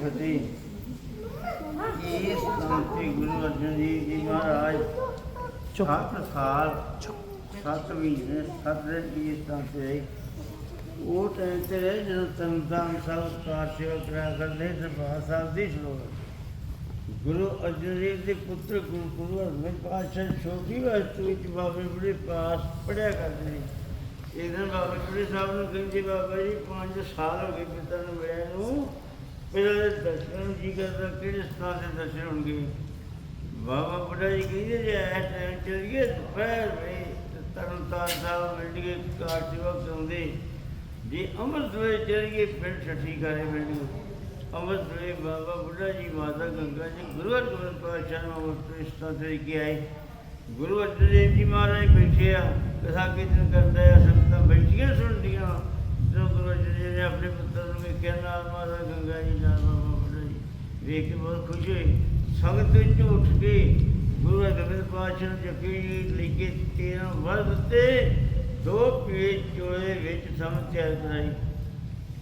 ਫਤਿਹ ਇਸ ਤੇ ਗੁਰੂ ਅਰਜਨ ਦੇਵ ਜੀ ਮਹਾਰਾਜ ਸੱਤ ਸਾਲ ਸੱਤ ਮਹੀਨੇ ਸੱਤ ਦਿਨ ਦੀ ਇਸ ਤਰ੍ਹਾਂ ਤੇ ਰਹੇ। ਉਹ ਟਾਈਮ ਤੇ ਰਹੇ ਜਦੋਂ ਤਨਤਾਨ ਸਾਹਿਬ ਕਾਰ ਸੇਵਾ ਕਰਿਆ ਕਰਦੇ ਦਰਬਾਰ ਸਾਹਿਬ ਦੀ ਸਰੋਵਰ ਗੁਰੂ ਅਰਜਨ ਦੇਵ ਦੇ ਪੁੱਤਰ ਗੁਰੂ ਗੁਰੂ ਹਰਗੋਬਿੰਦ ਪਾਤਸ਼ਾਹ ਛੋਟੀ ਵਸਤੂ ਵਿੱਚ ਬਾਬੇ ਬੜੇ ਪਾਸ ਪੜਿਆ ਕਰਦੇ ਨੇ। ਇੱਕ ਦਿਨ ਬਾਬਾ ਬੁੱਢੇ ਸਾਹਿਬ ਨੂੰ ਕਹਿੰਦੇ ਬਾਬਾ ਜੀ 5 ਸਾਲ ਹੋ ਗਏ ਪਿਤਾ ਨੂੰ ਮਿਲਿਆ ਨੂੰ। ਪਹਿਲਾਂ ਦੇ ਦਰਸ਼ਨ ਨੂੰ ਜੀ ਕਰਦਾ, ਕਿਹੜੇ ਸਥਾਨ ਦੇ ਦਰਸ਼ਨ ਹੋਣਗੇ? ਬਾਬਾ ਬੁੱਢਾ ਜੀ ਕਹਿੰਦੇ ਜੇ ਇਸ ਟਾਈਮ ਚੱਲੀਏ ਦੁਪਹਿਰ ਵੇ ਤਰਨ ਤਾਰ ਸਾਹਿਬ ਮਿਲਣਗੇ ਕਾਰ ਸੇਵਾ ਕਰਾਉਂਦੇ ਜੇ ਅੰਮ੍ਰਿਤ ਵੇਲੇ ਚੱਲੀਏ ਪਿੰਡ ਛੱਠੀ ਕਰੇ ਮਿਲਣਗੇ ਅੰਮ੍ਰਿਤ ਵੇਲੇ ਬਾਬਾ ਬੁੱਢਾ ਜੀ ਮਾਤਾ ਗੰਗਾ ਜੀ ਗੁਰੂ ਅਰਜਨ ਪਾਤਸ਼ਾਹ ਨੂੰ ਅੰਮ੍ਰਿਤ ਤਰ੍ਹਾਂ ਦੇ ਕੇ ਆਏ। ਗੁਰੂ ਅਰਜਨ ਦੇਵ ਜੀ ਮਹਾਰਾਜ ਬੈਠੇ ਆ, ਕਥਾ ਕੀਰਤਨ ਕਰਦੇ ਆ, ਸੰਗਤਾਂ ਬੈਠੀਆਂ ਸੁਣਦੀਆਂ। ਜੋ ਗੁਰੂ ਅਰਜਨ ਦੇਵ ਨੇ ਆਪਣੇ ਪੁੱਤਰ ਨੂੰ ਵੇਖਿਆ, ਨਾਲ ਮਾਤਾ ਗੰਗਾ ਜੀ, ਨਾਲ ਬਾਬਾ ਬੁੱਢਾ ਜੀ, ਵੇਖ ਕੇ ਬਹੁਤ ਖੁਸ਼ ਹੋਏ। ਸੰਗਤ ਵਿੱਚ ਉੱਠ ਕੇ ਗੁਰੂ ਅਰਜਨ ਪਾਤਸ਼ਾਹ ਨੂੰ ਜੱਫੀ ਲੈ ਕੇ ਤੇਰਾਂ ਵਰਦ ਤੇ ਦੋ ਪੇਜ ਚੋਲੇ ਵਿੱਚ ਸਮਝ ਤਿਆਰ ਕਰਾਈ।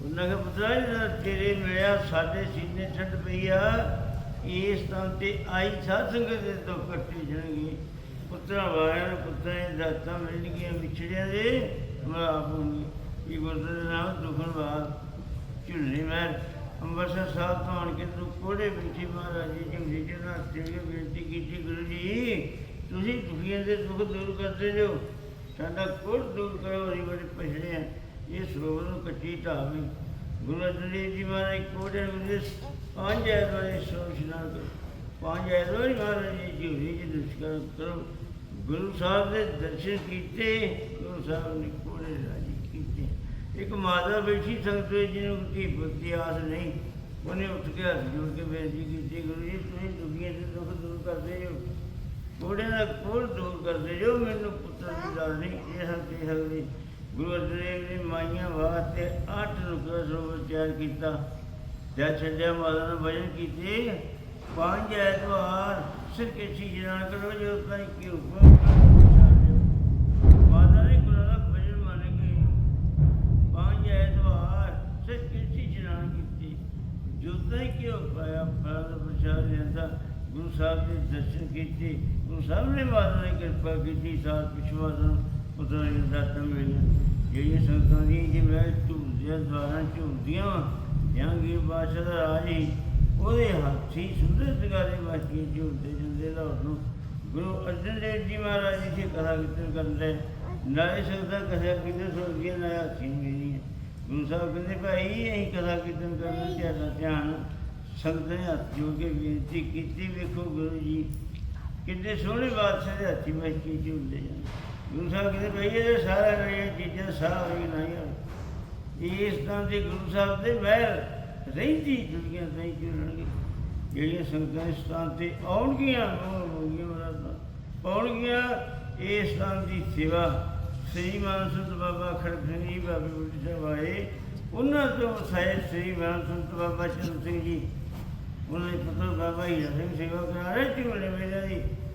ਉਹਨਾਂ ਕੇ ਪੁੱਤਰਾ ਜਿਹੜਾ ਤੇਰੇ ਮਿਲਿਆ, ਸਾਡੇ ਸੀਨੇ ਛੱਡ ਪਈ ਆ, ਇਸ ਤਾਂ ਤੇ ਆਈ ਸਾਧ ਸੰਗਤ ਦੇ ਤੋਂ ਕੱਟੇ ਜਾਣਗੇ ਪੁੱਤਰਾ ਵਾਲਿਆਂ ਨੂੰ ਪੁੱਤਰਾਂ ਦੀ ਦਾਤਾਂ ਮਿਲਣਗੀਆਂ, ਵਿਛੜਿਆਂ ਦੇ, ਮੈਂ ਆਪ ਹੋਣੀ ਇਹ ਗੁਰਦੁਆਰੇ ਨਾਮ ਦੁਖਨ ਝੁੱਲੀ ਮਹਿਰ ਅੰਮ੍ਰਿਤਸਰ ਸਾਹਿਬ ਤੋਂ ਆਣ ਕੇ ਤੂੰ ਕੋੜੇ ਬੈਠੀ ਮਹਾਰਾਜ ਜੀ ਝੁੰਡੀ ਜੀ ਨਾਲ ਤੇ ਬੇਨਤੀ ਕੀਤੀ ਗੁਰੂ ਜੀ, ਤੁਸੀਂ ਦੁਖੀਆਂ ਦੇ ਦੁੱਖ ਦੂਰ ਕਰਦੇ ਜੋ, ਸਾਡਾ ਕੋੜ ਦੂਰ ਕਰੋ ਅਸੀਂ ਬੜੇ ਪਛੜੇ ਆ ਇਹ ਸਰੋਵਰ ਨੂੰ ਕੱਚੀ ਢਾਵੀ ਗੁਰੂ ਅਰਜਨ ਦੇਵ ਜੀ ਮਹਾਰਾਜ ਕੋੜੇ ਵਿੱਚ ਪੰਜ ਐਤਵਾਰੇ ਸਰੋਵਰ ਕਰੋ। ਪੰਜ ਐਤਵਾਰ ਮਹਾਰਾਜ ਜੀ ਝੂਰੀ ਜੀ ਦੁਸ਼ਕਰ ਕਰੋ। ਗੁਰੂ ਸਾਹਿਬ ਦੇ ਦਰਸ਼ਨ ਕੀਤੇ, ਗੁਰੂ ਸਾਹਿਬ ਨੇ ਕੋੜੇ ਰਾਜ ਇੱਕ ਮਾਤਾ ਬੈਠੀ ਸੰਗਤ ਜਿਹਨੂੰ ਧੀ ਪੁੱਤ ਆਸ ਨਹੀਂ, ਉਹਨੇ ਉੱਠ ਕੇ ਹੱਥ ਜੋੜ ਕੇ ਬੇਨਤੀ ਕੀਤੀ, ਗੁਰੂ ਜੀ, ਤੁਸੀਂ ਦੁਨੀਆ ਦੇ ਦੁੱਖ ਦੂਰ ਕਰਦੇ ਹੋ ਕੋੜੇ ਦਾ ਕੋੜ ਦੂਰ ਕਰਦੇ ਜੋ ਮੈਨੂੰ ਪੁੱਤਰ ਦੀ ਦਾਤ ਨਹੀਂ, ਇਹ ਹੱਥ ਦੇ ਗੁਰੂ ਅਰਜਨ ਦੇਵ ਨੇ ਮਾਈਆਂ ਵਾਸਤੇ ਅੱਠ ਨੁਕਰਾ ਸਰੋਵਰ ਤਿਆਰ ਕੀਤਾ। ਜਦ ਛੱਡਿਆ ਮਾਤਾ ਨੂੰ ਭਜਨ ਕੀਤੇ, ਪੰਜ ਐਤਵਾਰ ਸਿਰ ਕੇ ਸੀ ਜਨਾਨ ਕਰੋ ਜੋ ਤਾਈ ਕੀ ਹੁਕਮ ਮਾਤਾ ਨੇ ਗੁਰੂ ਦਾ ਜੋ ਤਾਈ ਕੀ ਪਾਇਆ ਗੁਰੂ ਸਾਹਿਬ ਦੇ ਦਰਸ਼ਨ ਕੀਤੇ। ਗੁਰੂ ਸਾਹਿਬ ਨੇ ਮਾਤਾ ਦੀ ਕਿਰਪਾ ਕੀਤੀ ਸਾਥ ਵਿਸ਼ਵਾਸ ਨੂੰ ਪੁੱਤਰ ਜੀ ਦਾ ਦਾਤਾਂ ਮਿਲੀਆਂ। ਜਿਹੜੀਆਂ ਸੰਗਤਾਂ ਦੀ ਜਿਵੇਂ ਝੂਲਦੀਆਂ ਦਵਾਰਾਂ ਝੂਲਦੀਆਂ ਜਹਾਂਗੀਰ ਬਾਦਸ਼ਾਹ ਦਾ ਰਾਜ ਸੀ, ਉਹਦੇ ਹੱਥ ਹੀ ਸੁੰਦਰ ਸਗਾਰੇ ਵਾਸੀ ਝੂਲਦੇ ਜਾਂਦੇ ਲਾਹੌਰ ਨੂੰ ਗੁਰੂ ਅਰਜਨ ਦੇਵ ਜੀ ਮਹਾਰਾਜ ਜੀ ਦੀ ਕਥਾ ਕੀਰਤਨ ਕਰਦੇ ਨਾਲੇ ਸੰਗਤਾਂ ਕਥਾ ਕੀਰਤਨ ਸੁਣਦੀਆਂ ਨਾ ਹੱਥੀ ਮਿਲੀਆਂ ਗੁਰੂ ਸਾਹਿਬ ਕਹਿੰਦੇ ਭਾਈ ਅਸੀਂ ਕਥਾ ਕੀਰਤਨ ਕਰਨ ਤੁਹਾਡਾ ਧਿਆਨ ਸੰਗਤ ਨੇ ਹੱਥ ਜੋੜ ਕੇ ਬੇਨਤੀ ਕੀਤੀ, ਵੇਖੋ ਗੁਰੂ ਜੀ, ਕਿੰਨੇ ਸੋਹਣੇ ਬਾਦਸ਼ਾਹ ਦੇ ਹੱਥੀ ਮੈਂ ਕੀ ਝੂਲਦੇ ਜਾਂਦੇ ਗੁਰੂ ਸਾਹਿਬ ਕਹਿੰਦੇ ਭਾਈ, ਇਹ ਸਾਰਾ ਜਿਹੜੀਆਂ ਚੀਜ਼ਾਂ ਸਾਰਾ ਨਹੀਂ ਹੋਣ ਇਸ ਤਰ੍ਹਾਂ ਦੇ ਗੁਰੂ ਸਾਹਿਬ ਦੇ ਮਹਿਰ ਰਹਿੰਦੀ, ਦੁਨੀਆ ਨਹੀਂ ਝੂਲਣਗੇ ਜਿਹੜੀਆਂ ਸੰਗਤਾਂ ਇਸ ਸਥਾਨ ਤੇ ਆਉਣਗੀਆਂ, ਉਹ ਹੋਣਗੀਆਂ ਪਾਉਣਗੀਆਂ ਇਸ ਸਥਾਨ ਦੀ ਸੇਵਾ ਸ੍ਰੀ ਮਾਨਸੰਤ ਬਾਬਾ ਖੜਕ ਸਿੰਘ ਜੀ, ਬਾਬੇ ਬੁੱਢੀ ਸਾਹਿਬ ਆਏ। ਉਹਨਾਂ ਤੋਂ ਸਾਹਿਬ ਸ੍ਰੀ ਮਾਨ ਸੰਤ ਬਾਬਾ ਚਰਨ ਸਿੰਘ ਜੀ। ਉਹਨਾਂ ਦੇ ਪੁੱਤਰ ਬਾਬਾ ਹੀਰਾ ਸਿੰਘ ਸੇਵਾ ਕਰਾ ਰਹੇ ਸੀ, ਉਹਨੇ ਮੇਰਾ ਦੀ